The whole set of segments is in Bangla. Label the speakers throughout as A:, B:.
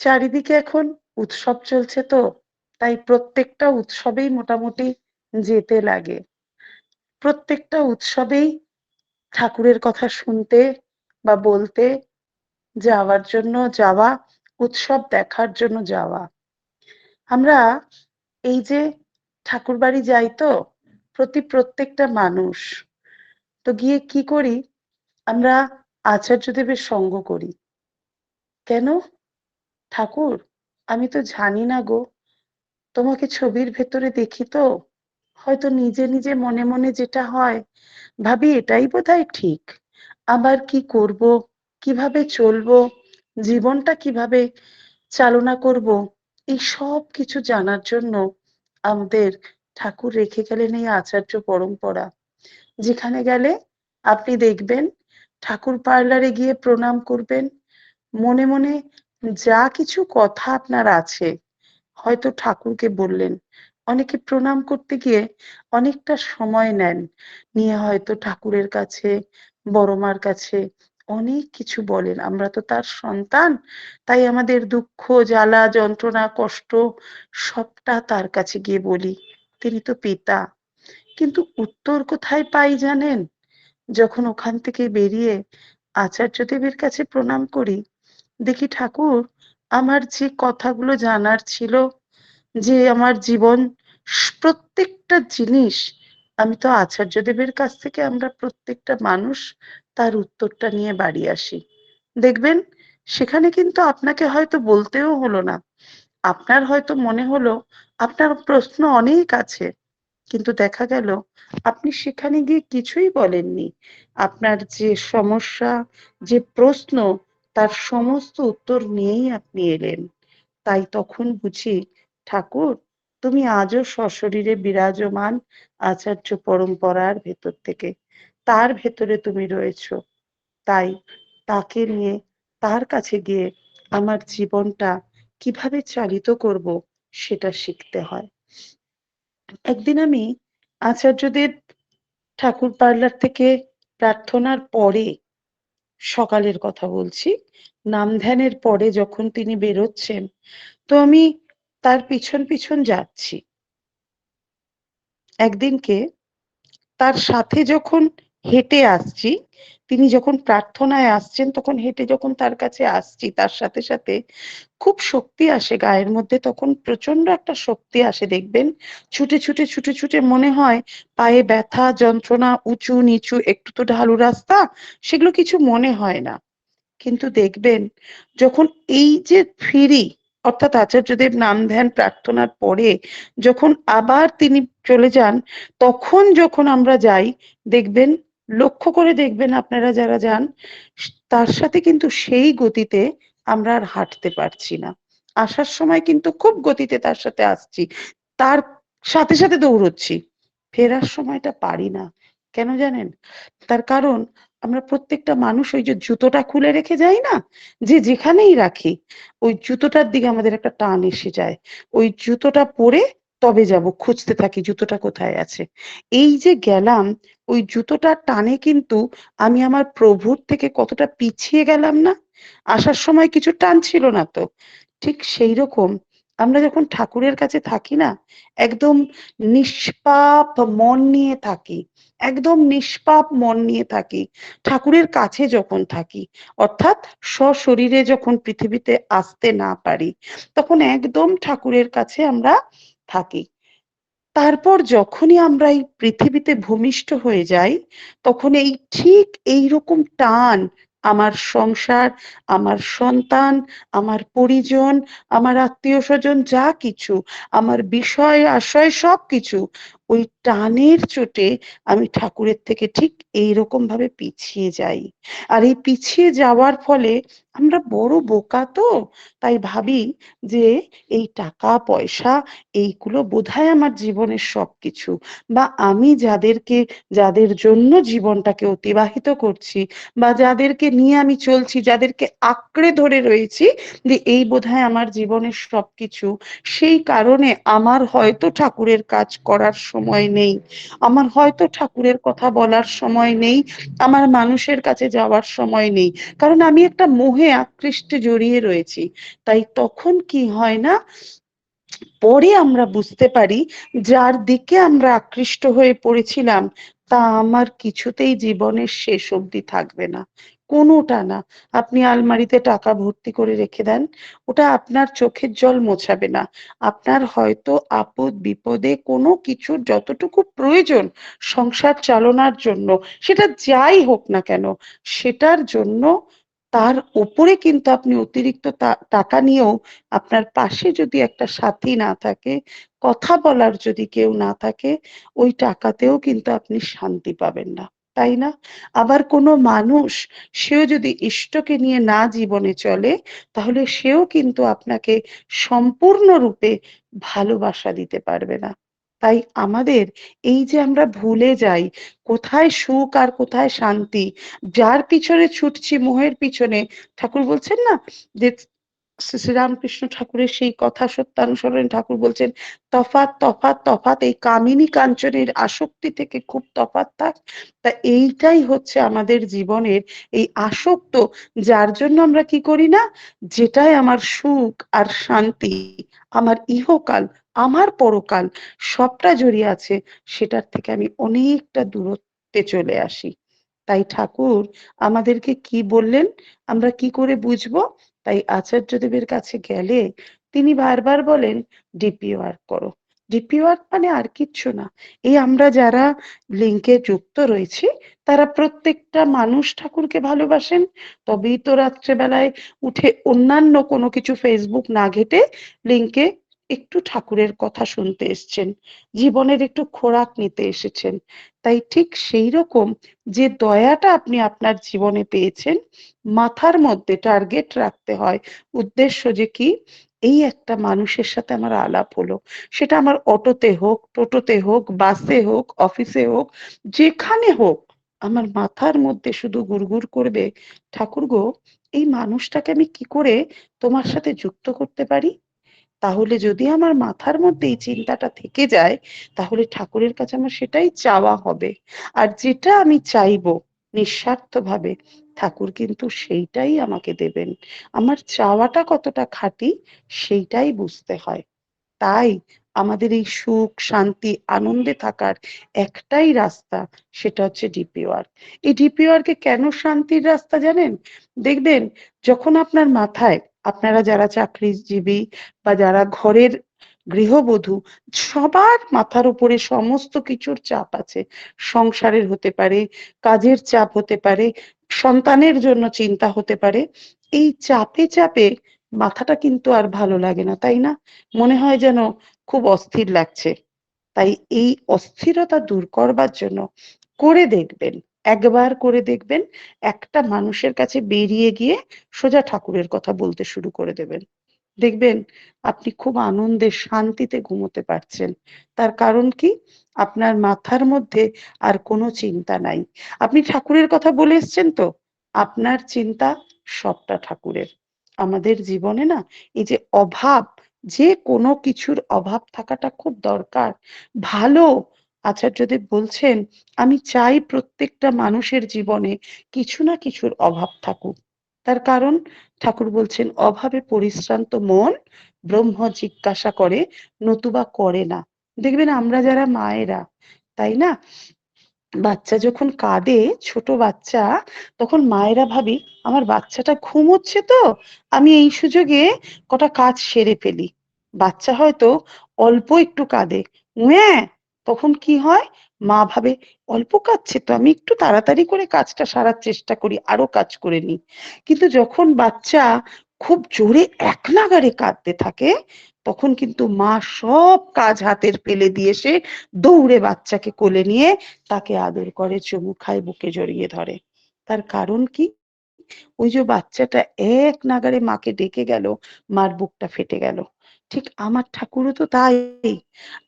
A: চারিদিকে এখন উৎসব চলছে তো, তাই প্রত্যেকটা উৎসবেই মোটামুটি যেতে লাগে। প্রত্যেকটা উৎসবেই ঠাকুরের কথা শুনতে বা বলতে যাওয়ার জন্য যাওয়া, উৎসব দেখার জন্য যাওয়া। আমরা এই যে ঠাকুর বাড়ি যাই তো, প্রতি প্রত্যেকটা মানুষ, তো গিয়ে কি করি? আমরা আচার্যদেবের সঙ্গ করি। কেন? ঠাকুর, আমি তো জানি না গো। তোমাকে ছবির ভেতরে দেখি তো? হয়তো নিজে নিজে মনে মনে যেটা হয়, ভাবি এটাই বোধহয় ঠিক। আবার কি করব? কীভাবে চলবো? জীবনটা কীভাবে চালনা করব? এই সব কিছু জানার জন্য আমাদের ঠাকুর রেখে গেলেন এই আচার্য পরম্পরা। যেখানে গেলে আপনি দেখবেন ঠাকুর পার্লারে গিয়ে প্রণাম করবেন, মনে মনে যা কিছু কথা আপনার আছে, হয়তো ঠাকুরকে বললেন। অনেকে প্রণাম করতে গিয়ে অনেকটা সময় নেন। নিয়ে হয়তো ঠাকুরের কাছে, বড়মার কাছে অনেক কিছু বলেন। আমরা তো তার সন্তান, তাই আমাদের দুঃখ, জ্বালা, যন্ত্রণা, কষ্ট সবটা তার কাছে গিয়ে বলি। তিনি তো পিতা। কিন্তু উত্তর কোথায় পাই জানেন? যখন ওখান থেকে বেরিয়ে আচার্য দেবের কাছে প্রণাম করি দেখি ঠাকুর, আমার যে কথাগুলো জানার ছিল, যে আমার জীবন, প্রত্যেকটা জিনিস, আমি তো আচার্য দেবের কাছ থেকে আমরা প্রত্যেকটা মানুষ তার উত্তরটা নিয়ে বাড়ি আসি। দেখবেন, সেখানে কিন্তু আপনাকে হয়তো বলতেও হলো না। আপনার হয়তো মনে হলো, আপনার প্রশ্ন অনেক আছে, কিন্তু দেখা গেল, আপনি সেখানে গিয়ে কিছুই বলেননি। আপনার যে সমস্যা, যে প্রশ্ন তার সমস্ত উত্তর নিয়েই আপনি এলেন। তাই তখন বুঝি, ঠাকুর, তুমি আজও সশরীরে বিরাজমান আচার্য পরম্পরার ভেতর থেকে। তার ভেতরে তুমি রয়েছ। তাই তাকে নিয়ে তার কাছে গিয়ে আমার জীবনটা কীভাবে চালিত করব সেটা শিখতে হয়। একদিন আমি আচার্যদেব ঠাকুর পার্লার থেকে প্রার্থনার পরে সকালের কথা বলছি। নাম ধ্যানের পরে যখন তিনি বেরোচ্ছেন, তো আমি তার পিছন পিছন যাচ্ছি। একদিনকে তার সাথে যখন হেঁটে আসছি। তিনি যখন প্রার্থনায় আসছেন, তখন হেঁটে যখন তার কাছে আসছি, তার সাথে সাথে খুব শক্তি আসে গায়ের মধ্যে, তখন প্রচণ্ড একটা শক্তি আসে, দেখবেন? ছুটে ছুটে ছুটে ছুটে মনে হয় পায়ে ব্যথা, যন্ত্রণা, উঁচু, নিচু, একটু তো ঢালু রাস্তা, সেগুলো কিছু মনে হয় না। কিন্তু দেখবেন, যখন এই যে ফিরি, অর্থাৎ আচার্যদেব নাম ধ্যান প্রার্থনার পরে যখন আবার তিনি চলে যান, তখন যখন আমরা যাই, দেখবেন লক্ষ্য করে দেখবেন আপনারা যারা যান, তার সাথে কিন্তু সেই গতিতে আমরা আর হাঁটতে পারছি না। আসার সময় কিন্তু খুব গতিতে তার সাথে আসছি, তার সাথে সাথে দৌড়চ্ছি। ফেরার সময়টা পারি না, কেন জানেন? তার কারণ আমরা প্রত্যেকটা মানুষ ওই যে জুতোটা খুলে রেখে যাই না, যে যেখানেই রাখি, ওই জুতোটার দিকে আমাদের একটা টান এসে যায়। ওই জুতোটা পরে তবে যাব, খুঁজতে থাকি জুতোটা কোথায় আছে। এই যে গেলাম, ওই জুতোটার টানে কিন্তু আমি আমার প্রভুর থেকে কতটা পিছিয়ে গেলাম না? আসার সময় কিছু টান ছিল না তো। ঠিক সেই রকম আমরা যখন ঠাকুরের কাছে থাকি না, একদম নিষ্পাপ মন নিয়ে থাকি, একদম নিষ্পাপ মন নিয়ে থাকি, ঠাকুরের কাছে যখন থাকি, অর্থাৎ সশরীরে যখন পৃথিবীতে আসতে না পারি, তখন একদম ঠাকুরের কাছে আমরা থাকি। তারপর যখনই আমরা এই পৃথিবীতে ভূমিষ্ঠ হয়ে যাই, তখন এই ঠিক এই রকম টান আমার সংসার, আমার সন্তান, আমার পরিজন, আমার আত্মীয় স্বজন যা কিছু, আমার বিষয় আশয় সব কিছু, ওই টানের চোটে আমি ঠাকুরের থেকে ঠিক এইরকম ভাবে পিছিয়ে যাই। আর এই পিছিয়ে যাওয়ার ফলে আমরা বড় বোকা তো, তাই ভাবি যে এই টাকা, পয়সা, এইগুলো বোধহয় আমার জীবনের সবকিছু বা আমি যাদেরকে, যাদের জন্য জীবনটাকে অতিবাহিত করছি বা যাদেরকে নিয়ে আমি চলছি, যাদেরকে আঁকড়ে ধরে রয়েছি যে এই বোধহয় আমার জীবনের সবকিছু, সেই কারণে আমার হয়তো ঠাকুরের কাজ করার সময় নেই, আমার হয়তো ঠাকুরের কথা বলার সময় নেই, আমার মানুষের কাছে যাওয়ার সময় নেই। কারণ আমি একটা মোহে আকৃষ্টে জড়িয়ে রয়েছি। তাই তখন কি হয় না? পরে আমরা বুঝতে পারি যার দিকে আমরা আকৃষ্ট হয়ে পড়েছিলাম, তা আমার কিছুতেই জীবনের শেষ অবধি থাকবে না। কোনোটা না। আপনি আলমারিতে টাকা ভর্তি করে রেখে দেন। ওটা আপনার চোখের জল মোছাবে না। আপনার হয়তো আপদ বিপদে কোনো কিছুর যতটুকু প্রয়োজন সংসার চালনার জন্য, সেটা যাই হোক না কেন, সেটার জন্য তার ওপরে কিন্তু আপনি অতিরিক্ত টাকা নিয়েও আপনার পাশে যদি একটা সাথী না থাকে, কথা বলার যদি কেউ না থাকে, ওই টাকাতেও কিন্তু আপনি শান্তি পাবেন না, তাই না? আবার কোনো মানুষ, সেও যদি ইষ্টকে নিয়ে না জীবনে চলে, তাহলে সেও কিন্তু আপনাকে সম্পূর্ণরূপে ভালোবাসা দিতে পারবে না। তাই আমাদের এই যে আমরা ভুলে যাই, কোথায় সুখ আর কোথায় শান্তি, যার পিছনে ছুটছি, মোহের পিছনে, ঠাকুর বলছেন না যে শ্রীরামকৃষ্ণ ঠাকুরের সেই কথা সত্যানুসরণ ঠাকুর বলছেন তফাত তফাত তফাত এই কামিনী কাঞ্চনের আসক্তি থেকে খুব তফাত থাক তা এইটাই হচ্ছে আমাদের জীবনের এই আসক্ত, যার জন্য আমরা কি করি না? যেটাই আমার সুখ আর শান্তি, আমার ইহকাল, আমার পরকাল, সবটা জড়িয়ে আছে, সেটার থেকে আমি অনেকটা দূরত্বে চলে আসি। তাই ঠাকুর আমাদেরকে কি বললেন? আমরা কি করে বুঝব? তাই আচার্যদেবের কাছে গেলে তিনি বারবার বলেন ডিপি ওয়ার্ক করো। ডিপি ওয়ার্ক মানে আর কিচ্ছু না। এই আমরা যারা লিঙ্কে যুক্ত রয়েছি, তারা প্রত্যেকটা মানুষ ঠাকুরকে ভালোবাসেন। তবেই তো রাত্রেবেলায় উঠে অন্যান্য কোনো কিছু ফেসবুক না ঘেটে লিঙ্কে একটু ঠাকুরের কথা শুনতে এসছেন, জীবনের একটু খোরাক নিতে এসেছেন। তাই ঠিক সেই রকম যে দয়াটা আপনি আপনার জীবনে পেয়েছেন, মাথার মধ্যে টার্গেট রাখতে হয়। উদ্দেশ্য যে কি? এই একটা মানুষের সাথে আমার আলাপ হলো। সেটা আমার অটোতে হোক, টোটোতে হোক, বাসে হোক, অফিসে হোক, যেখানে হোক, আমার মাথার মধ্যে শুধু গুড়গুড় করবে ঠাকুর গো এই মানুষটাকে আমি কি করে তোমার সাথে যুক্ত করতে পারি? তাহলে যদি আমার মাথার মধ্যে এই চিন্তাটা থেকে যায়, তাহলে ঠাকুরের কাছে আমার সেটাই চাওয়া হবে। আর যেটা আমি চাইব নিঃস্বার্থভাবে, ঠাকুর কিন্তু সেইটাই আমাকে দেবেন। আমার চাওয়াটা কতটা খাঁটি, সেইটাই বুঝতে হয়। তাই আমাদের এই সুখ, শান্তি, আনন্দে থাকার একটাই রাস্তা, সেটা হচ্ছে ডিপি ওয়ার্ক এই ডিপি ওয়ার্কে কেন শান্তির রাস্তা জানেন? দেখবেন, যখন আপনার মাথায় আপনারা যারা চাকরিজীবী বা যারা ঘরের গৃহবধূ, সবার মাথার উপরে সমস্ত কিছুর চাপ আছে। সংসারের হতে পারে, কাজের চাপ হতে পারে, সন্তানের জন্য চিন্তা হতে পারে। এই চাপে চাপে মাথাটা কিন্তু আর ভালো লাগে না, তাই না? মনে হয় যেন খুব অস্থির লাগছে। তাই এই অস্থিরতা দূর করবার জন্য করে দেখবেন। একবার করে দেখবেন, একটা মানুষের কাছে বেরিয়ে গিয়ে সোজা ঠাকুরের কথা বলতে শুরু করে দেবেন। দেখবেন আপনি খুব আনন্দে, শান্তিতে ঘুমোতে পারছেন। তার কারণ কি? আপনার মাথার মধ্যে আর কোনো চিন্তা নাই। আপনি ঠাকুরের কথা বলে এসছেন তো? আপনার চিন্তা সবটা ঠাকুরের। আমাদের জীবনে না এই যে অভাব, যে কোনো কিছুর অভাব থাকাটা খুব দরকার। ভালো আচার্যদেব বলছেন, আমি চাই প্রত্যেকটা মানুষের জীবনে কিছু না কিছুর অভাব থাকুক। তার কারণ, ঠাকুর বলছেন, অভাবে পরিশ্রান্ত মন ব্রহ্ম জিজ্ঞাসা করে, নতুবা করে না। দেখবেন, আমরা যারা মায়েরা, তাই না? বাচ্চা যখন কাঁদে, ছোট বাচ্চা, তখন মায়েরা ভাবি, আমার বাচ্চাটা ঘুমোচ্ছে তো, আমি এই সুযোগে কটা কাজ সেরে ফেলি। বাচ্চা হয়তো অল্প একটু কাঁদে। উঁ তখন কি হয়? মা ভাবে, অল্প কাঁদছে তো, আমি একটু তাড়াতাড়ি করে কাজটা সারার চেষ্টা করি, আরও কাজ করে নিই। কিন্তু যখন বাচ্চা খুব জোরে এক নাগাড়ে কাঁদতে থাকে, তখন কিন্তু মা সব কাজ হাতের ফেলে দিয়ে সে দৌড়ে বাচ্চাকে কোলে নিয়ে তাকে আদর করে, চুমু খায়, বুকে জড়িয়ে ধরে। তার কারণ কি? ওই যে বাচ্চাটা এক নাগারে মাকে ডেকে গেল, মার বুকটা ফেটে গেল। ঠিক আমার ঠাকুরও তো তাই।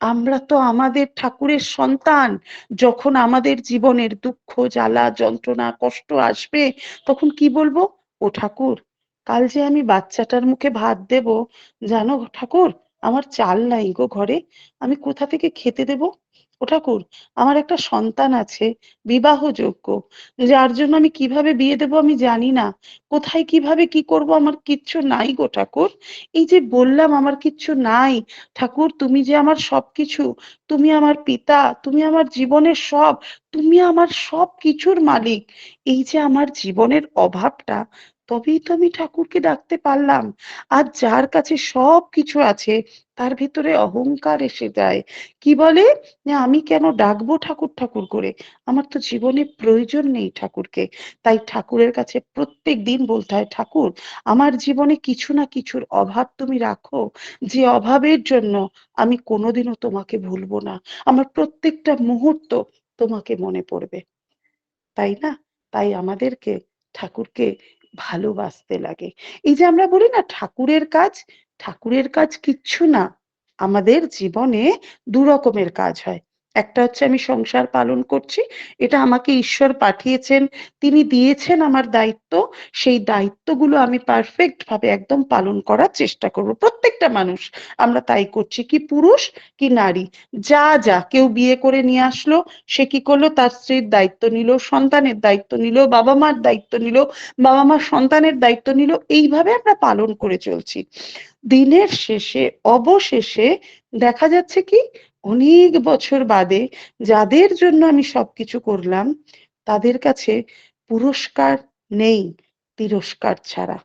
A: আমরা তো আমাদের ঠাকুরের সন্তান। যখন আমাদের জীবনের দুঃখ, জ্বালা, যন্ত্রণা, কষ্ট আসবে, তখন কি বলব? ও ঠাকুর, কাল যে আমি বাচ্চাটার মুখে ভাত দেব, জানো ঠাকুর? আমার চাল নাই গো ঘরে। আমি কোথা থেকে খেতে দেব? ও ঠাকুর, আমার একটা সন্তান আছে, বিবাহযোগ্য। যার জন্য আমি কীভাবে বিয়ে দেবো আমি জানি না। কোথায় কীভাবে কি করব আমার কিচ্ছু নাই গো ঠাকুর। এই যে বললাম আমার কিচ্ছু নাই, ঠাকুর তুমি যে আমার সবকিছু, তুমি আমার পিতা, তুমি আমার জীবনের সব, তুমি আমার সব কিছুর মালিক, এই যে আমার জীবনের অভাবটা, তবেই তো আমি ঠাকুরকে ডাকতে পারলাম। আর যার কাছে সব কিছু আছে তার ভিতরে অহংকার এসে যায়। কি বলে? আমি কেন ডাকবো ঠাকুর ঠাকুর করে? আমার তো জীবনে প্রয়োজন নেই ঠাকুরকে। তাই ঠাকুরের কাছে প্রত্যেক দিন বলতে হয়, ঠাকুর, আমার জীবনে কিছু না কিছুর অভাব তুমি রাখো। যে অভাবের জন্য আমি কোনোদিনও তোমাকে ভুলবো না। আমার প্রত্যেকটা মুহূর্ত তোমাকে মনে পড়বে। তাই না? তাই আমাদেরকে ঠাকুরকে ভালোবাসতে লাগে। এই যে আমরা বলি না, ঠাকুরের কাজ ঠাকুরের কাজ কিচ্ছু না, আমাদের জীবনে দু রকমের কাজ হয়। একটা হচ্ছে আমি সংসার পালন করছি, এটা আমাকে ঈশ্বর পাঠিয়েছেন, তিনি দিয়েছেন আমার দায়িত্ব, সেই দায়িত্বগুলো আমি পারফেক্ট ভাবে একদম পালন করার চেষ্টা করব। প্রত্যেকটা মানুষ, আমরা তাই করছি, কি পুরুষ, কি নারী। যা যা, কেউ বিয়ে করে নিয়ে আসলো, সে কি করল? তার স্ত্রীর দায়িত্ব নিল, সন্তানের দায়িত্ব নিল, বাবা মার দায়িত্ব নিল, বাবা মার সন্তানের দায়িত্ব নিল, এইভাবে আমরা পালন করে চলছি। দিনের শেষে, অবশেষে দেখা যাচ্ছে কি, অনেক বছর বাদে যাদের জন্য আমি সবকিছু করলাম, তাদের কাছে পুরস্কার নেই, তিরস্কার ছাড়া।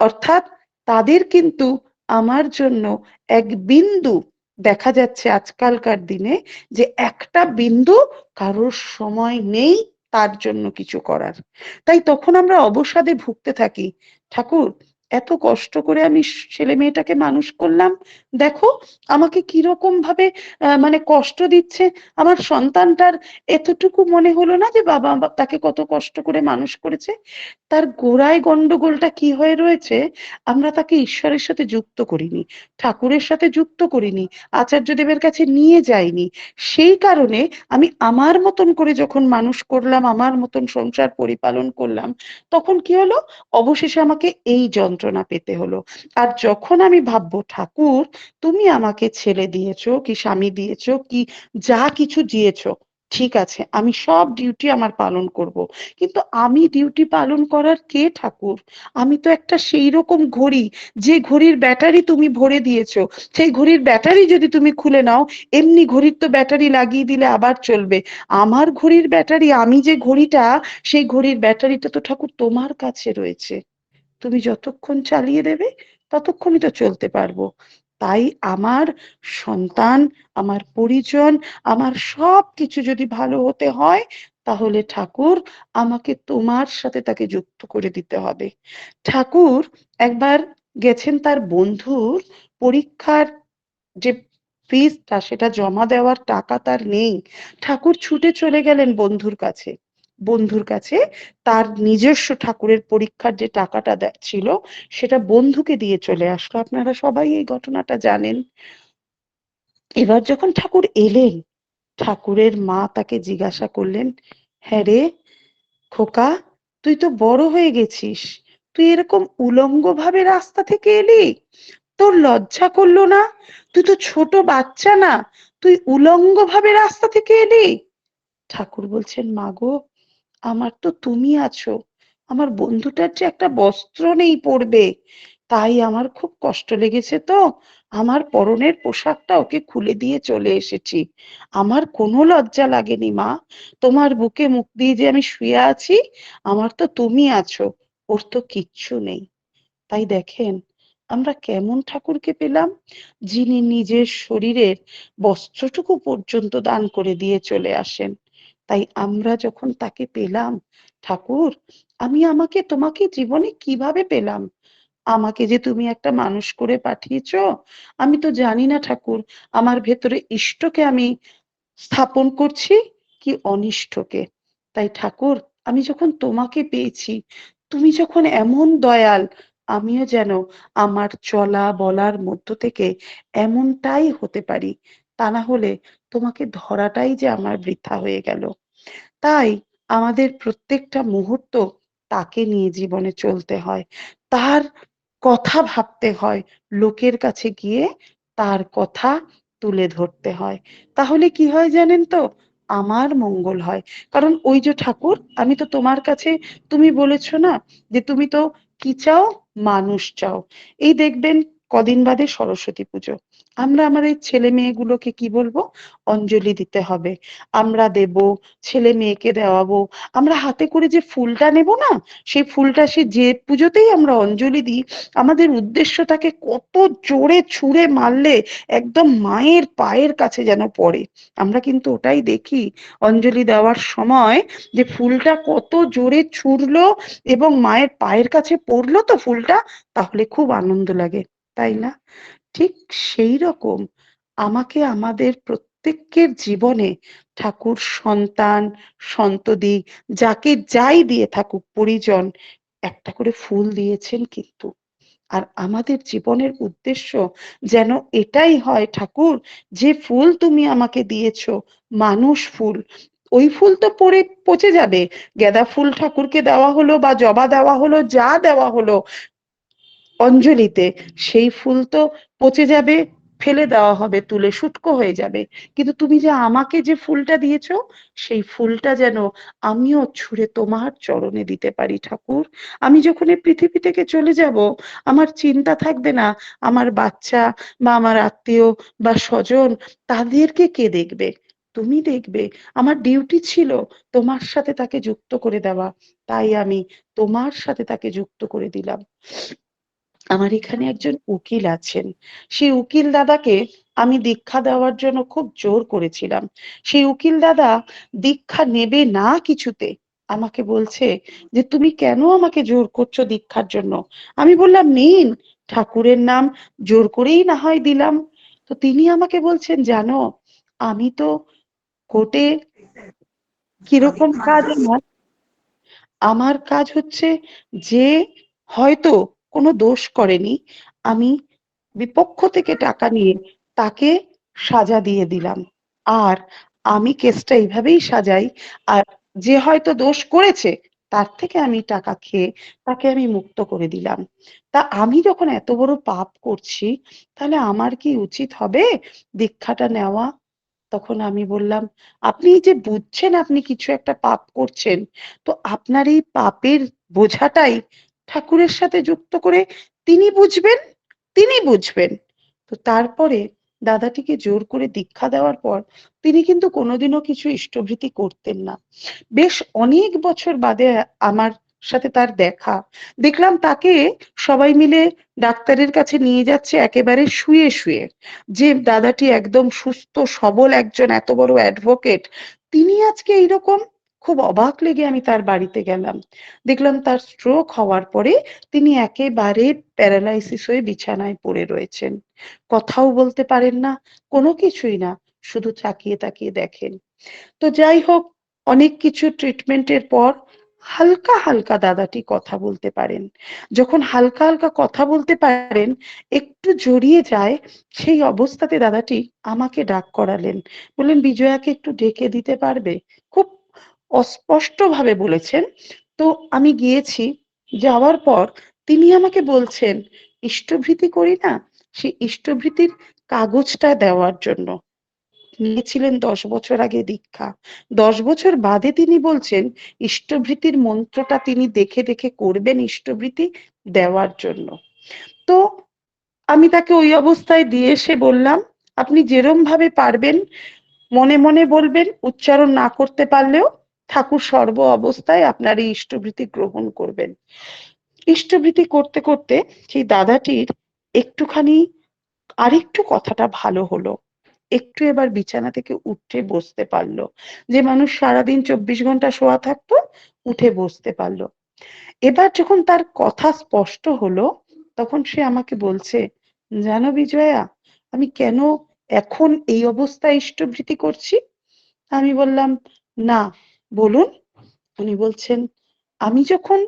A: অর্থাৎ তাদের কিন্তু আমার জন্য এক বিন্দু দেখা যাচ্ছে আজকালকার দিনে যে একটা বিন্দু কারোর সময় নেই তার জন্য কিছু করার। তাই তখন আমরা অবসাদে ভুগতে থাকি। ঠাকুর এত কষ্ট করে আমি ছেলে মেয়েটাকে মানুষ করলাম। দেখো, আমাকে কীরকম ভাবে মানে কষ্ট দিচ্ছে। আমার সন্তানটার এতটুকু মনে হলো না যে বাবা তাকে কত কষ্ট করে মানুষ করেছে। তার গোড়ায় গন্ডগোলটা কি হয়ে রয়েছে, আমরা তাকে ঈশ্বরের সাথে যুক্ত করিনি, ঠাকুরের সাথে যুক্ত করিনি, আচার্যদেবের কাছে নিয়ে যাইনি। সেই কারণে আমি আমার মতন করে যখন মানুষ করলাম, আমার মতন সংসার পরিপালন করলাম, তখন কি হলো? অবশেষে আমাকে এই যন্ত্রণা পেতে হলো। আর যখন আমি ভাববো, ঠাকুর, তুমি আমাকে ছেলে দিয়েছ কি স্বামী দিয়েছ কি যা কিছু দিয়েছ, ঠিক আছে, আমি সব ডিউটি আমার পালন করব। কিন্তু আমি ডিউটি পালন করার কে ঠাকুর? আমি তো একটা সেই রকম ঘড়ি, যে ঘড়ির ব্যাটারি তুমি ভরে দিয়েছ। সেই ঘড়ির ব্যাটারি যদি তুমি খুলে নাও, এমনি ঘড়ির তো ব্যাটারি লাগিয়ে দিলে আবার চলবে। আমার ঘড়ির ব্যাটারি, আমি যে ঘড়িটা, সেই ঘড়ির ব্যাটারিটা তো ঠাকুর তোমার কাছে রয়েছে। তুমি যতক্ষণ চালিয়ে দেবে, ততক্ষণই তো চলতে পারব। তাই আমার সন্তান, আমার পরিজন, আমার সব কিছু যদি ভালো হতে হয়, তাহলে ঠাকুর আমাকে তোমার সাথে তাকে যুক্ত করে দিতে হবে। ঠাকুর একবার গেছেন তার বন্ধুর পরীক্ষার যে ফিজটা সেটা জমা দেওয়ার টাকা তার নেই। ঠাকুর ছুটে চলে গেলেন বন্ধুর কাছে। বন্ধুর কাছে তার নিজস্ব ঠাকুরের পরীক্ষার যে টাকাটা ছিল, সেটা বন্ধুকে দিয়ে চলে আসলো। আপনারা সবাই এই ঘটনাটা জানেন। এবার যখন ঠাকুর এলেন, ঠাকুরের মা তাকে জিজ্ঞাসা করলেন হ্যাঁ রে, খোকা, তুই তো বড় হয়ে গেছিস। তুই এরকম উলঙ্গ ভাবে রাস্তা থেকে এলি? তোর লজ্জা করল না? তুই তো ছোট বাচ্চা না। তুই উলঙ্গ ভাবে রাস্তা থেকে এলি? ঠাকুর বলছেন মাগো আমার তো তুমি আছো। আমার বন্ধুটার যে একটা বস্ত্র নেই পরবে, তাই আমার খুব কষ্ট লেগেছে তো। আমার পরনের পোশাকটা ওকে খুলে দিয়ে চলে এসেছি। আমার কোনো লজ্জা লাগেনি মা। তোমার বুকে মুখ দিয়ে যে আমি শুয়ে আছি, আমার তো তুমি আছো। ওর তো কিচ্ছু নেই। তাই দেখেন, আমরা কেমন ঠাকুরকে পেলাম, যিনি নিজের শরীরের বস্ত্রটুকু পর্যন্ত দান করে দিয়ে চলে আসেন। তাই আমরা যখন তাকে পেলাম, ঠাকুর, আমি আমাকে, তোমাকে জীবনে কীভাবে পেলাম? আমাকে যে তুমি একটা মানুষ করে পাঠিয়েছ, আমি তো জানি না ঠাকুর, আমার ভেতরে ইষ্টকে আমি স্থাপন করছি কি অনিষ্টকে? তাই ঠাকুর, আমি যখন তোমাকে পেয়েছি, তুমি যখন এমন দয়াল, আমিও যেন আমার চলা বলার মধ্য থেকে এমনটাই হতে পারি। তা না হলে তোমাকে ধরাটাই যে আমার বৃথা হয়ে গেল। তাই আমাদের প্রত্যেকটা মুহূর্ত তাকে নিয়ে জীবনে চলতে হয়। তার কথা ভাবতে হয়, লোকের কাছে গিয়ে তার কথা তুলে ধরতে হয়। তাহলে কি হয় জানেন তো? আমার মঙ্গল হয়। কারণ ওই যে ঠাকুর, আমি তো তোমার কাছে, তুমি বলেছ না যে তুমি তো কি চাও? মানুষ চাও। এই দেখবেন কদিন বাদে সরস্বতী পুজো। আমরা আমার এই ছেলে মেয়েগুলোকে কি বলব? অঞ্জলি দিতে হবে। আমরা দেব, ছেলে মেয়েকে দেওয়াবো। আমরা হাতে করে যে ফুলটা নেব না, সেই ফুলটা সে যে পুজোতেই আমরা অঞ্জলি দিই, আমাদের উদ্দেশ্যটাকে কত জোরে ছুঁড়ে মারলে একদম মায়ের পায়ের কাছে যেন পড়ে। আমরা কিন্তু ওটাই দেখি অঞ্জলি দেওয়ার সময় যে ফুলটা কত জোরে ছুড়লো এবং মায়ের পায়ের কাছে পড়ল তো ফুলটা, তাহলে খুব আনন্দ লাগে, তাই না? ঠিক সেই রকম আমাকে আমাদের প্রত্যেকের জীবনে ঠাকুর সন্তান, সন্ততি, যাকে যাই দিয়ে থাকুক, পরিজন একটা করে ফুল দিয়েছেন কিন্তু। আর আমাদের জীবনের উদ্দেশ্য যেন এটাই হয়, ঠাকুর, যে ফুল তুমি আমাকে দিয়েছ, মানুষ ফুল, ওই ফুল তো পরে পচে যাবে। গেঁদা ফুল ঠাকুরকে দেওয়া হলো বা জবা দেওয়া হলো, যা দেওয়া হলো অঞ্জলিতে, সেই ফুল তো পচে যাবে, ফেলে দেওয়া হবে, তুলে শুটকো হয়ে যাবে। কিন্তু তুমি যে আমাকে যে ফুলটা দিয়েছ, সেই ফুলটা যেন আমিও ছুঁড়ে তোমার চরণে দিতে পারি, ঠাকুর। আমি যখন এই পৃথিবী থেকে চলে যাব, আমার চিন্তা থাকবে না, আমার বাচ্চা বা আমার আত্মীয় বা স্বজন তাদেরকে কে দেখবে? তুমি দেখবে, আমার ডিউটি ছিল তোমার সাথে তাকে যুক্ত করে দেওয়া, তাই আমি তোমার সাথে তাকে যুক্ত করে দিলাম। আমার এখানে একজন উকিল আছেন। সেই উকিল দাদাকে আমি দীক্ষা দেওয়ার জন্য খুব জোর করেছিলাম। সেই উকিল দাদা দীক্ষা নেবে না কিছুতে আমাকে বলছে যে তুমি কেন আমাকে জোর করছ দীক্ষার জন্য? আমি বললাম নিন ঠাকুরের নাম জোর করেই না হয় দিলাম। তো তিনি আমাকে বলছেন জানো আমি তো কোর্টে কীরকম কাজ আমার আমার কাজ হচ্ছে যে হয়তো কোনো দোষ করেনি, আমি বিপক্ষ থেকে টাকা নিয়ে তাকে সাজা দিয়ে দিলাম। আর আমি কেসটা এইভাবেই সাজাই, আর যে হয়তো দোষ করেছে, তার থেকে আমি টাকা খেয়ে তাকে আমি মুক্ত করে দিলাম। তা আমি যখন এত বড় পাপ করছি, তাহলে আমার কি উচিত হবে দীক্ষাটা নেওয়া? তখন আমি বললাম, আপনি যে বুঝছেন আপনি কিছু একটা পাপ করছেন, তো আপনার এই পাপের বোঝাটাই ঠাকুরের সাথে যুক্ত করে তিনি বুঝবেন তিনি বুঝবেন। তো তারপরে দাদাটিকে জোর করে দীক্ষা দেওয়ার পর তিনি কিন্তু কোনোদিনও কিছু ইষ্টভৃতি করতেন না। বেশ অনেক বছর বাদে আমার সাথে তার দেখা। দেখলাম তাকে সবাই মিলে ডাক্তারের কাছে নিয়ে যাচ্ছে একেবারে শুয়ে শুয়ে। যে দাদাটি একদম সুস্থ, সবল একজন, এত বড় অ্যাডভোকেট তিনি আজকে এইরকম খুব অবাক লেগে আমি তার বাড়িতে গেলাম। দেখলাম তার স্ট্রোক হওয়ার পরে তিনি একেবারে প্যারালাইসিস হয়ে বিছানায় পড়ে রয়েছেন। কথাও বলতে পারেন না, কোনো কিছুই না, শুধু তাকিয়ে তাকিয়ে দেখেন। তো যাই হোক, অনেক কিছু ট্রিটমেন্টের পর হালকা হালকা দাদাটি কথা বলতে পারেন। যখন হালকা হালকা কথা বলতে পারেন, একটু জড়িয়ে যায়, সেই অবস্থাতে দাদাটি আমাকে ডাক করালেন। বললেন, বিজয়াকে একটু ডেকে দিতে পারবে? খুব অস্পষ্ট ভাবে বলেছেন, তো আমি গিয়েছি, যাওয়ার পর তিনি আমাকে বলছেন, ইষ্টভৃতি করি না সেই ইষ্টভৃতির কাগজটা দেওয়ার জন্য। নিয়েছিলেন দশ বছর আগে দীক্ষা। দশ বছর বাদে তিনি বলছেন, ইষ্টভৃতির মন্ত্রটা তিনি দেখে দেখে করবেন ইষ্টভৃতি দেওয়ার জন্য। তো আমি তাকে ওই অবস্থায় দিয়ে এসে বললাম, আপনি যেরম ভাবে পারবেন, মনে মনে বলবেন, উচ্চারণ না করতে পারলেও ঠাকুর সর্ব অবস্থায় আপনার এই ইষ্টভৃতি গ্রহণ করবেন। ইষ্টভৃতি করতে করতে সেই দাদাটির একটুখানি আরেকটু কথাটা ভালো হলো। একটু এবার বিছানা থেকে উঠে বসতে পারল। যে মানুষ সারাদিন চব্বিশ ঘণ্টা শোয়া থাকতো, উঠে বসতে পারল। এবার যখন তার কথা স্পষ্ট হলো, তখন সে আমাকে বলছে, জানো বিজয়া, আমি কেন এখন এই অবস্থায় ইষ্টভৃতি করছি? আমি বললাম, না বলুন, উনি বলছেন, আমি যখন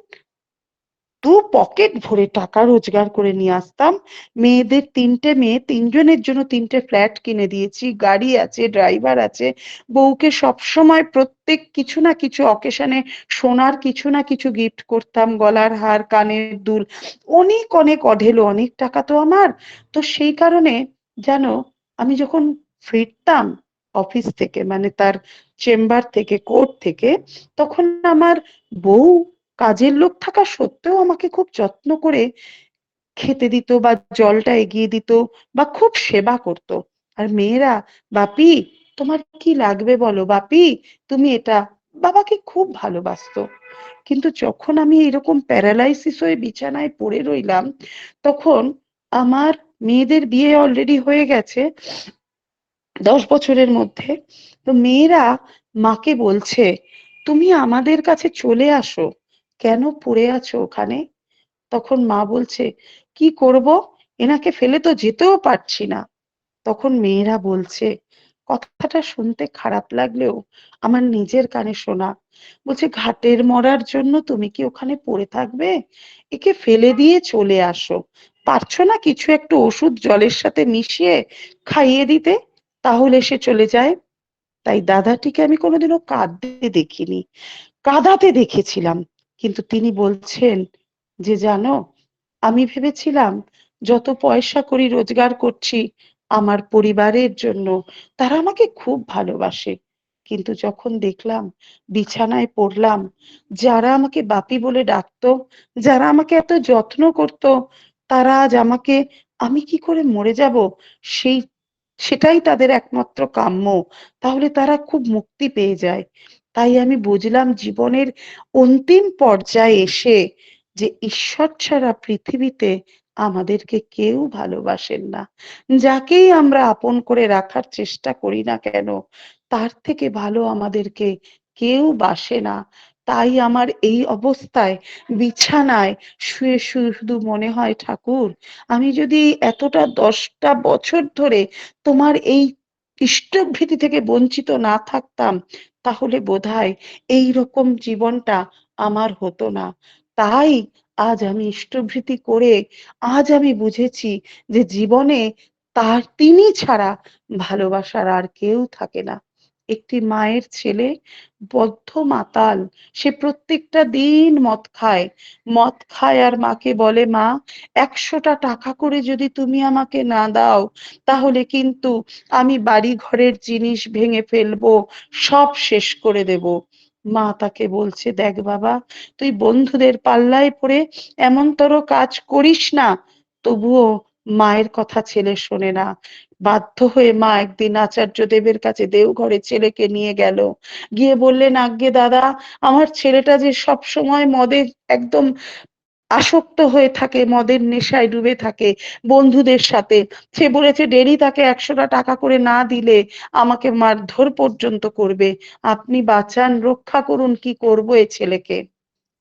A: দু পকেট ভরে টাকা রোজগার করে নিয়ে আসতাম, মেয়েদের তিনটে মেয়ে, তিনজনের জন্য তিনটে ফ্ল্যাট কিনে দিয়েছি, গাড়ি আছে, ড্রাইভার আছে, বউকে সবসময় প্রত্যেক কিছু না কিছু অকেশনে সোনার কিছু না কিছু গিফট করতাম, গলার হার, কানের দুল, অনেক অনেক অঢেলো, অনেক টাকা তো আমার। তো সেই কারণে জানো আমি যখন ফিরতাম অফিস থেকে মানে তার চেম্বার থেকে কোর্ট থেকে, তখন আমার বউ কাজের লোক থাকা সত্ত্বেও আমাকে খুব যত্ন করে খেতে দিত বা জলটা এগিয়ে দিত বা খুব সেবা করত। আর মেয়েরা, বাপি, তোমার কি লাগবে বলো? বাপি, তুমি এটা বাবাকে খুব ভালোবাসতো। কিন্তু যখন আমি এরকম প্যারালাইসিস হয়ে বিছানায় পড়ে রইলাম, তখন আমার মেয়েদের বিয়ে অলরেডি হয়ে গেছে। দশ বছরের মধ্যে, তো মেয়েরা মাকে বলছে, তুমি আমাদের কাছে চলে আসো। কেন পড়ে আছো ওখানে? তখন মা বলছে, কি করব? এনাকে ফেলে তো যেতেও পারছি না। তখন মেয়েরা বলছে, কথাটা শুনতে খারাপ লাগলেও আমার নিজের কানে শোনা। বলছে, ঘাটের মরার জন্য তুমি কি ওখানে পড়ে থাকবে? একে ফেলে দিয়ে চলে আসো। পারছ না কিছু একটু ওষুধ জলের সাথে মিশিয়ে খাইয়ে দিতে? তাহলে সে চলে যায়। তাই দাদাটিকে আমি কোনোদিনও কাঁদতে দেখিনি। কাঁদাতে দেখেছিলাম, কিন্তু তিনি বলছেন যে, জানো, আমি ভেবেছিলাম যত পয়সা করি, রোজগার করছি আমার পরিবারের জন্য, তারা আমাকে খুব ভালোবাসে। কিন্তু যখন দেখলাম, বিছানায় পড়লাম, যারা আমাকে বাপি বলে ডাকতো, যারা আমাকে এত যত্ন করত, তারা আজ আমাকে, আমি কি করে মরে যাব? সেই সেটাই তাদের একমাত্র কাম্য। তাহলে তারা খুব মুক্তি পেয়ে যায়। তাই আমি বুঝলাম জীবনের অন্তিম পর্যায়ে এসে যে ঈশ্বর ছাড়া পৃথিবীতে আমাদেরকে কেউ ভালোবাসেন না। যাকেই আমরা আপন করে রাখার চেষ্টা করি না কেন, তার থেকে ভালো আমাদেরকে কেউ বাসে না। তাই আমার এই অবস্থায় বিছানায় শুয়ে শুয়ে শুধু মনে হয়, ঠাকুর, আমি যদি এতটা দশটা বছর ধরে তোমার এই ইষ্টভীতি থেকে বঞ্চিত না থাকতাম, তাহলে বোধ বোধহয় এইরকম জীবনটা আমার হতো না। তাই আজ আমি ইষ্টভৃতি করে, আজ আমি বুঝেছি যে জীবনে তার তিনি ছাড়া ভালোবাসার আর কেউ থাকে না। একটি মায়ের ছেলে বদ্ধ মাতাল। সে প্রত্যেকটা দিন মদ খায়। মদ খায় আর মাকে বলে, মা, একশোটা টাকা করে যদি তুমি আমাকে না দাও, তাহলে কিন্তু আমি বাড়ি ঘরের জিনিস ভেঙে ফেলব, সব শেষ করে দেব। মা তাকে বলছে, দেখ বাবা, তুই বন্ধুদের পাল্লায় পড়ে এমনতর কাজ করিস না। তবুও মায়ের কথা ছেলে শোনে না। বাধ্য হয়ে মা একদিন আচার্য দেবের কাছে দেওঘরে ছেলেকে নিয়ে গেল। গিয়ে বললেন, আজ্ঞে দাদা, আমার ছেলেটা যে সব সময় মদে একদম আসক্ত হয়ে থাকে, মদের নেশায় ডুবে থাকে বন্ধুদের সাথে। সে বলেছে ডেলি তাকে একশোটা টাকা করে না দিলে আমাকে মারধর পর্যন্ত করবে। আপনি বাঁচান, রক্ষা করুন, কি করব এ ছেলেকে?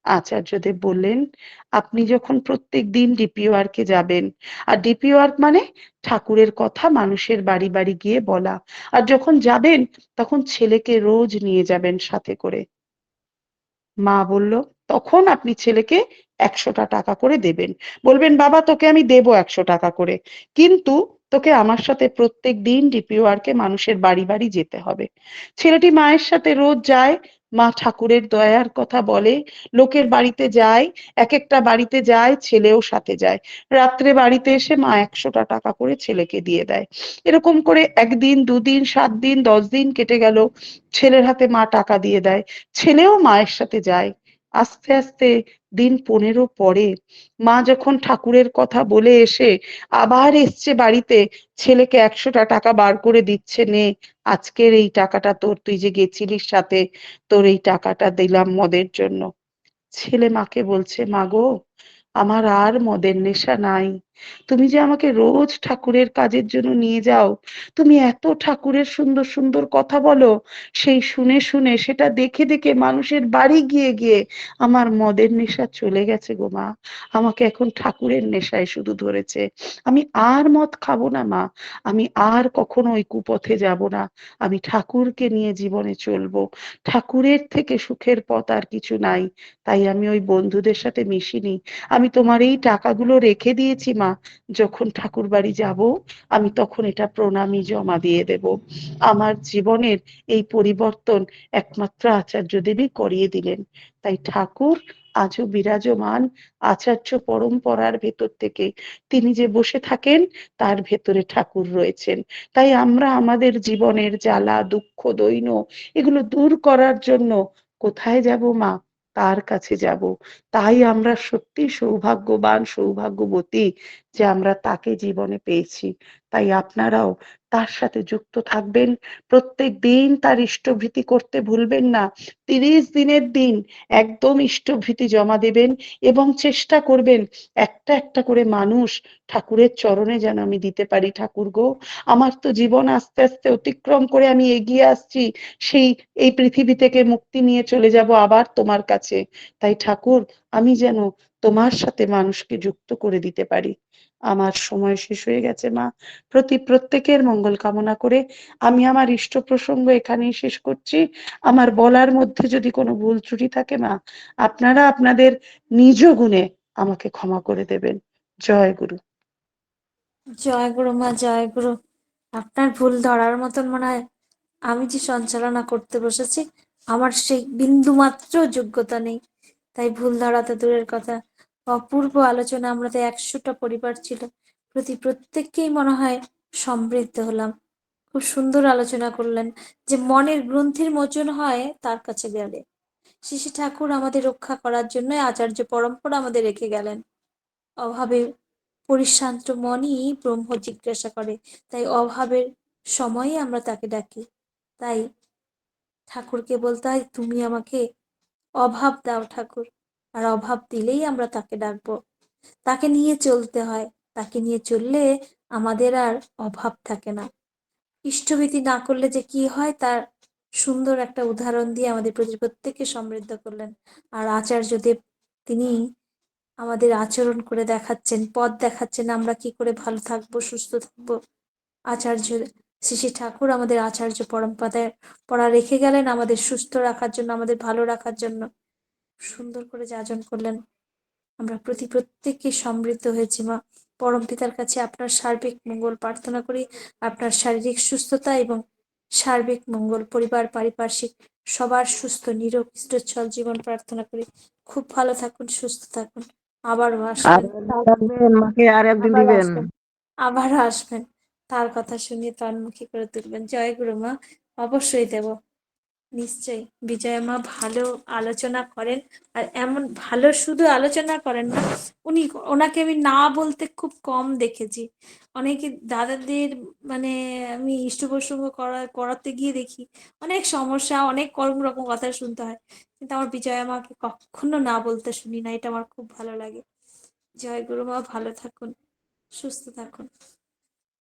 A: আচার্যদেব বললেন, আপনি যখন প্রত্যেক দিন ডিপিওয়ার কে যাবেন, আর ডিপিওয়ার মানে ঠাকুরের কথা মানুষের বাড়ি বাড়ি গিয়ে বলা, আর যখন যাবেন তখন ছেলেকে রোজ নিয়ে যাবেন সাথে করে। মা বলল, তখন আপনি ছেলেকে একশোটা টাকা করে দেবেন। বলবেন, বাবা, তোকে আমি দেবো একশো টাকা করে। কিন্তু তোকে আমার সাথে প্রত্যেক দিন ডিপিওয়ার কে মানুষের বাড়ি বাড়ি যেতে হবে। ছেলেটি মায়ের সাথে রোজ যায় মা ঠাকুরের দয়ার কথা বলে, লোকের বাড়িতে যায় এক একটা বাড়িতে যায়, ছেলেও সাথে যায়। রাত্রে বাড়িতে এসে মা একশোটা টাকা করে ছেলেকে দিয়ে দেয়। এরকম করে একদিন, দুদিন সাত দিন দশ দিন কেটে গেল। ছেলের হাতে মা টাকা দিয়ে দেয়। ছেলেও মায়ের সাথে যায়। আস্তে আস্তে দিন পনেরো পরে মা যখন ঠাকুরের কথা বলে এসে আবার এসছে বাড়িতে, ছেলেকে একশোটা টাকা বার করে দিচ্ছে, নে, আজকের এই টাকাটা তোর, তুই যে গেছিলিস সাথে, তোর এই টাকাটা দিলাম মদের জন্য। ছেলে মাকে বলছে, মা গো, আমার আর মদের নেশা নাই। তুমি যে আমাকে রোজ ঠাকুরের কাজের জন্য নিয়ে যাও, তুমি এত ঠাকুরের সুন্দর সুন্দর কথা বলো, সেই শুনে শুনে, সেটা দেখে দেখে মানুষের বাড়ি গিয়ে গিয়ে আমার মদের নেশা চলে গেছে গো মা। আমাকে এখন ঠাকুরের নেশায় শুধু ধরেছে। আমি আর মদ খাব না মা, আমি আর কখনো ওই কুপথে যাব না। আমি ঠাকুরকে নিয়ে জীবনে চলবো। ঠাকুরের থেকে সুখের পথ আর কিছু নাই। তাই আমি ওই বন্ধুদের সাথে মিশিনি। আমি তোমার এই টাকাগুলো রেখে দিয়েছি মা। যখন ঠাকুর বাড়ি যাব, আমি তখন এটা প্রণামী জমা দিয়ে দেব। আমার জীবনের এই পরিবর্তন একমাত্র আচার্য দেবী করিয়ে দিলেন। তাই ঠাকুর আজও বিরাজমান আচার্য পরম্পরার ভেতর থেকে। তিনি যে বসে থাকেন, তার ভেতরে ঠাকুর রয়েছেন। তাই আমরা আমাদের জীবনের জ্বালা, দুঃখ, দৈন্য, এগুলো দূর করার জন্য কোথায় যাব মা? তার কাছে যাব। তাই আমরা সত্যি সৌভাগ্যবান সৌভাগ্যবতী যে আমরা তাকে জীবনে পেয়েছি। তাই আপনারাও তার সাথে যুক্ত থাকবেন। প্রত্যেক দিন তার ইষ্টভৃতি করতে ভুলবেন না। তিরিশ দিনের দিন একদম ইষ্টভৃতি জমা দেবেন এবং চেষ্টা করবেন একটা একটা করে মানুষ ঠাকুরের চরণে যেন আমি দিতে পারি। ঠাকুর গো, আমার তো জীবন আস্তে আস্তে অতিক্রম করে আমি এগিয়ে আসছি। সেই, এই পৃথিবী থেকে মুক্তি নিয়ে চলে যাব আবার তোমার কাছে। তাই ঠাকুর, আমি যেন তোমার সাথে মানুষকে যুক্ত করে দিতে পারি। আমার সময় শেষ হয়ে গেছে, মা। প্রতি প্রত্যেকের মঙ্গল কামনা করে আমি আমার ইষ্ট প্রসঙ্গ এখানেই শেষ করছি। আমার বলার মধ্যে যদি কোনো ভুল ত্রুটি থাকে, মা, আপনারা আপনাদের নিজ গুণে আমাকে ক্ষমা করে দেবেন। জয় গুরু।
B: জয় গুরু মা, জয় গুরু। আপনার ভুল ধরার মতন মনে হয় আমি যে সঞ্চালনা করতে বসেছি, আমার সেই বিন্দু মাত্র যোগ্যতা নেই। তাই ভুল ধরাতে দূরের কথা। অপূর্ব আলোচনা আমাদের একশোটা পরিবার ছিল। প্রতি প্রত্যেককেই মনে হয় সমৃদ্ধ হলাম। খুব সুন্দর আলোচনা করলেন যে মনের গ্রন্থির মোচন হয় তার কাছে গেলে। শিশি ঠাকুর আমাদের রক্ষা করার জন্য আচার্য পরম্পরা আমাদের রেখে গেলেন। অভাবে পরিশান্ত মনই ব্রহ্ম জিজ্ঞাসা করে, তাই অভাবের সময়ে আমরা তাকে ডাকি। তাই ঠাকুরকে বলতে হয়, তুমি আমাকে অভাব দাও ঠাকুর। আর অভাব দিলেই আমরা তাকে ডাকবো। তাকে নিয়ে চলতে হয়, তাকে নিয়ে চললে আমাদের আর অভাব থাকে না। ইষ্টভীতি না করলে যে কি হয়, তার সুন্দর একটা উদাহরণ দিয়ে আমাদের প্রতি প্রত্যেককে সমৃদ্ধ করলেন। আর আচার্যদেব তিনি আমাদের আচরণ করে দেখাচ্ছেন, পথ দেখাচ্ছেন, আমরা কি করে ভালো থাকব, সুস্থ থাকব। আচার্য শ্রী শ্রী ঠাকুর আমাদের আচার্য পরম্পরায় পড়া রেখে গেলেন আমাদের সুস্থ রাখার জন্য, আমাদের ভালো রাখার জন্য। সুন্দর করে যাজন করলেন। আমরা প্রতি প্রত্যেককে সমৃদ্ধ হয়েছি মা। পরম পিতার কাছে আপনার সার্বিক মঙ্গল প্রার্থনা করি। আপনার শারীরিক সুস্থতা এবং সার্বিক মঙ্গল পরিবার পারিপার্শ্বিক সবার সুস্থ নিরোগ স্থিরচ্ছল জীবন প্রার্থনা করি। খুব ভালো থাকুন সুস্থ থাকুন। আবারও আসবেন।
C: আর একদিন দিবেন।
B: আসবেন। আবারও আসবেন। তার কথা শুনিয়ে তন্মুখী করে তুলবেন। জয় গুরু মা। অবশ্যই দেব। নিশ্চয়ই। বিজয়া মা ভালো আলোচনা করেন। আর এমন ভালো শুধু আলোচনা করেন না, উনি ওনাকে আমি না বলতে খুব কম দেখেছি। অনেকে দাদাদের মানে আমি ইষ্ট প্রসঙ্গ করা, করাতে গিয়ে দেখি, অনেক সমস্যা, অনেক কর্ম রকম কথা শুনতে হয়। কিন্তু আমার বিজয়া মাকে কখনো না বলতে শুনি না, এটা আমার খুব ভালো লাগে। জয় গুরু মা, ভালো থাকুন, সুস্থ থাকুন।